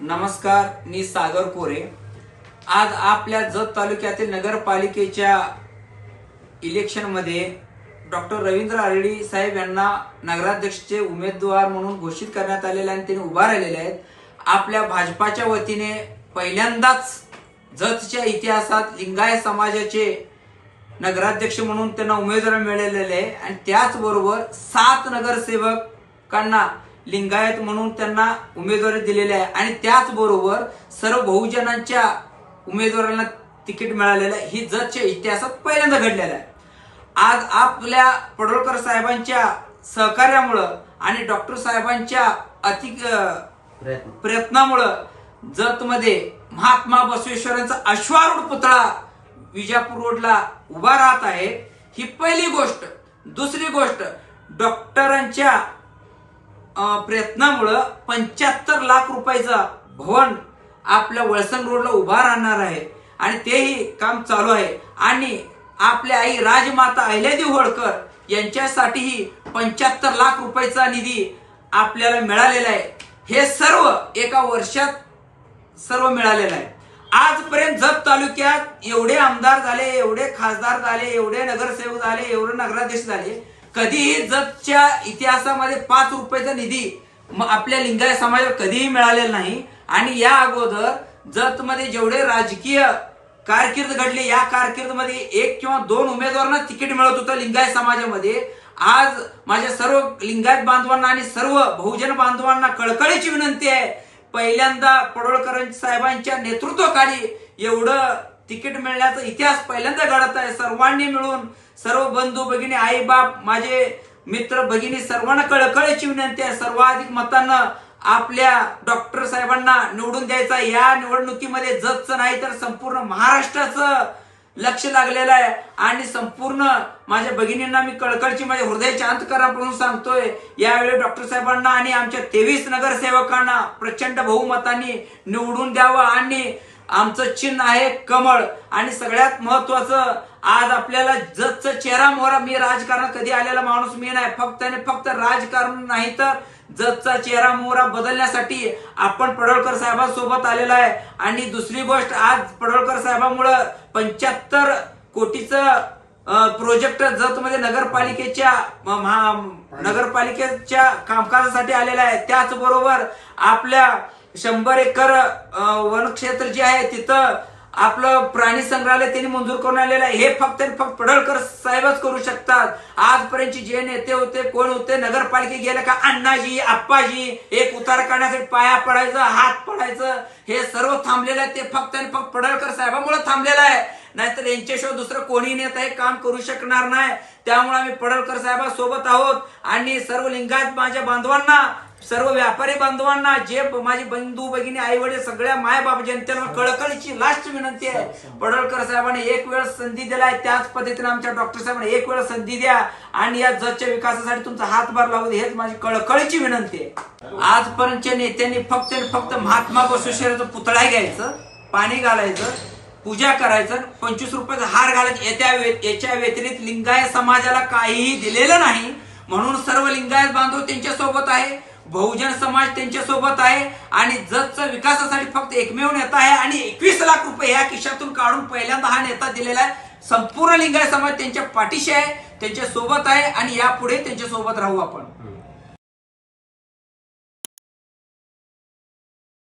नमस्कार मी सागर कोरे. आज आपल्या जत तालुक्यातील नगरपालिकेच्या इलेक्शनमध्ये डॉक्टर रवींद्र आरडी साहेब यांना नगराध्यक्षचे उमेदवार म्हणून घोषित करण्यात आलेले आणि त्यांनी उभा राहिलेले आहेत. आपल्या भाजपाच्या वतीने पहिल्यांदाच जतच्या इतिहासात लिंगायत समाजाचे नगराध्यक्ष म्हणून त्यांना उमेदवार मिळालेले आहे. आणि त्याचबरोबर सात नगरसेवकांना लिंगायत म्हणून त्यांना उमेदवारी दिलेली आहे. आणि त्याचबरोबर सर्व बहुजनांच्या उमेदवारांना तिकीट मिळालेलं आहे. ही जतच्या इतिहासात पहिल्यांदा घडलेलं आहे. आज आपल्या पडोळकर साहेबांच्या सहकार्यामुळं आणि डॉक्टर साहेबांच्या अति प्रयत्न. प्रयत्नामुळं जतमध्ये महात्मा बसवेश्वरांचा अश्वारूढ पुतळा विजापूर रोडला उभा राहत आहे. ही पहिली गोष्ट. दुसरी गोष्ट डॉक्टरांच्या प्रयत्नामुळं पंच्याहत्तर लाख रुपयाचा भवन आपल्या वळसंग रोडला उभा राहणार आहे. आणि तेही काम चालू आहे. आणि आपल्या आई राजमाता अहिल्यादेवी होळकर यांच्यासाठीही पंच्याहत्तर लाख रुपयाचा निधी आपल्याला मिळालेला आहे. हे सर्व एका वर्षात सर्व मिळालेलं आहे. आजपर्यंत जत तालुक्यात एवढे आमदार झाले एवढे खासदार झाले एवढे नगरसेवक झाले एवढे नगराध्यक्ष झाले कधीही जपच्या इतिहासामध्ये पाच रुपयाचा निधी आपल्या लिंगायत समाजाला कधीही मिळालेला नाही. आणि या अगोदर जतमध्ये जेवढे राजकीय कारकीर्द घडली या कारकीर्दमध्ये एक किंवा दोन उमेदवारांना तिकीट मिळत होतं लिंगायत समाजामध्ये. आज माझ्या सर्व लिंगायत बांधवांना आणि सर्व बहुजन बांधवांना कळकळीची विनंती आहे पहिल्यांदा पडोळकर साहेबांच्या नेतृत्वाखाली एवढं तिकीट मिळण्याचा इतिहास पहिल्यांदा घडत आहे. सर्वांनी मिळून सर्व बंधू भगिनी आई बाप माझे मित्र भगिनी सर्वांना कळकळीची विनंती आहे. सर्वाधिक मतानं आपल्या डॉक्टर साहेबांना निवडून द्यायचा या निवडणुकीमध्ये जगचं नाही तर संपूर्ण महाराष्ट्राचं लक्ष लागलेलं आहे. आणि संपूर्ण माझ्या भगिनींना मी कळकळची माझ्या हृदयाच्या अंतकरापासून सांगतोय. यावेळी डॉक्टर साहेबांना आणि आमच्या तेवीस नगरसेवकांना प्रचंड बहुमतांनी निवडून द्यावं आणि आमचं चिन्ह आहे कमळ. आणि सगळ्यात महत्वाचं आज आपल्याला जगचं चेहरा मोहरा मी राजकारण कधी आलेला माणूस मी नाही. फक्त आणि फक्त राजकारण नाही तर जतचा चेहरा मोहरा बदलण्यासाठी आपण पडळकर साहेबांसोबत आलेला आहे. आणि दुसरी गोष्ट आज पडळकर साहेबांमुळं पंच्याहत्तर कोटीचं प्रोजेक्ट जतमध्ये नगरपालिकेच्या महा- नगरपालिकेच्या कामकाजासाठी आलेला आहे. त्याचबरोबर आपल्या शंभर एकर वनक्षेत्र जे आहे तिथं आपलं प्राणी संग्रहालय त्यांनी मंजूर करून आलेलं आहे. हे फक्त आणि फक्त पडळकर साहेबच करू शकतात. आजपर्यंतचे जे नेते होते कोण होते नगरपालिके गेले का अण्णाजी आप्पाजी एक उतार करण्यासाठी पाया पडायचं हात पडायचं हे सर्व थांबलेलं आहे. ते फक्त आणि फक्त पडळकर साहेबांमुळे थांबलेलं आहे. नाहीतर यांच्याशिवाय दुसरं कोणी नेता हे काम करू शकणार नाही. त्यामुळे आम्ही पडळकर साहेबांसोबत आहोत. आणि सर्व लिंगायत माझ्या बांधवांना सर्व व्यापारी बांधवांना जे माझे बंधू भगिनी आई वडील सगळ्या माय बाप जनतेला कळकळीची लास्ट विनंती आहे. पडळकर साहेबांनी एक वेळ संधी दिलाय त्याच पद्धतीने आमच्या डॉक्टर साहेबांनी एक वेळ संधी द्या आणि या जगच्या विकासासाठी तुमचा हातभार दे हेच माझी कळकळीची विनंती आहे. आजपर्यंतच्या नेत्यांनी फक्त आणि फक्त महात्मा बसवेश्वराचा पुतळा घ्यायचं पाणी घालायचं पूजा करायचं पंचवीस रुपयाचा हार घालायचं येत्या याच्या व्यतिरिक्त लिंगायत समाजाला काहीही दिलेलं नाही. म्हणून सर्व लिंगायत बांधव त्यांच्यासोबत आहे. बहुजन समाज त्यांच्यासोबत आहे आणि जगचा विकासासाठी फक्त एकमेव नेता आहे आणि एकवीस लाख रुपये या खिशातून काढून पहिल्यांदा हा नेता दिलेला आहे. संपूर्ण लिंगायत समाज त्यांच्या पाठीशी आहे त्यांच्यासोबत आहे आणि यापुढे त्यांच्यासोबत राहू आपण.